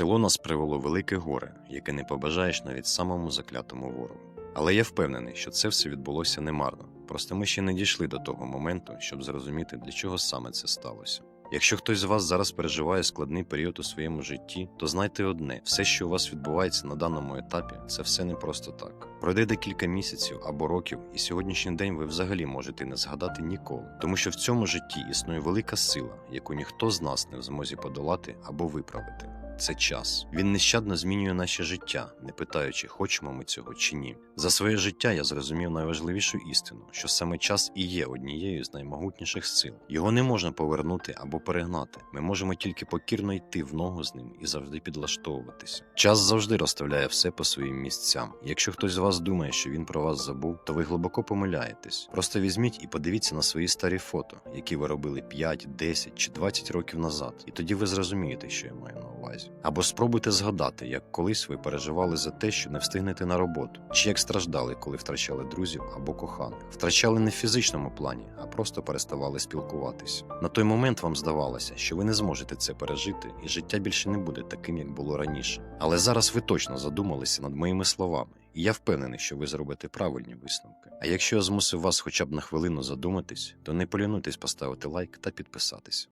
село нас привело велике горе, яке не побажаєш навіть самому заклятому ворогу. Але я впевнений, що це все відбулося немарно. Просто ми ще не дійшли до того моменту, щоб зрозуміти, для чого саме це сталося. Якщо хтось з вас зараз переживає складний період у своєму житті, то знайте одне: все, що у вас відбувається на даному етапі, це все не просто так. Пройде декілька місяців або років, і сьогоднішній день ви взагалі можете не згадати ніколи, тому що в цьому житті існує велика сила, яку ніхто з нас не в змозі подолати або виправити. Це час. Він нещадно змінює наше життя, не питаючи, хочемо ми цього чи ні. За своє життя я зрозумів найважливішу істину, що саме час і є однією з наймогутніших сил. Його не можна повернути або перегнати. Ми можемо тільки покірно йти в ногу з ним і завжди підлаштовуватися. Час завжди розставляє все по своїм місцям. Якщо хтось з вас думає, що він про вас забув, то ви глибоко помиляєтесь. Просто візьміть і подивіться на свої старі фото, які ви робили 5, 10 чи 20 років назад, і тоді ви зрозумієте, що я маю на увазі. Або спробуйте згадати, як колись ви переживали за те, що не встигнете на роботу, чи як страждали, коли втрачали друзів або коханих. Втрачали не в фізичному плані, а просто переставали спілкуватися. На той момент вам здавалося, що ви не зможете це пережити, і життя більше не буде таким, як було раніше. Але зараз ви точно задумалися над моїми словами. І я впевнений, що ви зробите правильні висновки. А якщо я змусив вас хоча б на хвилину задуматись, то не полінуйтесь поставити лайк та підписатись.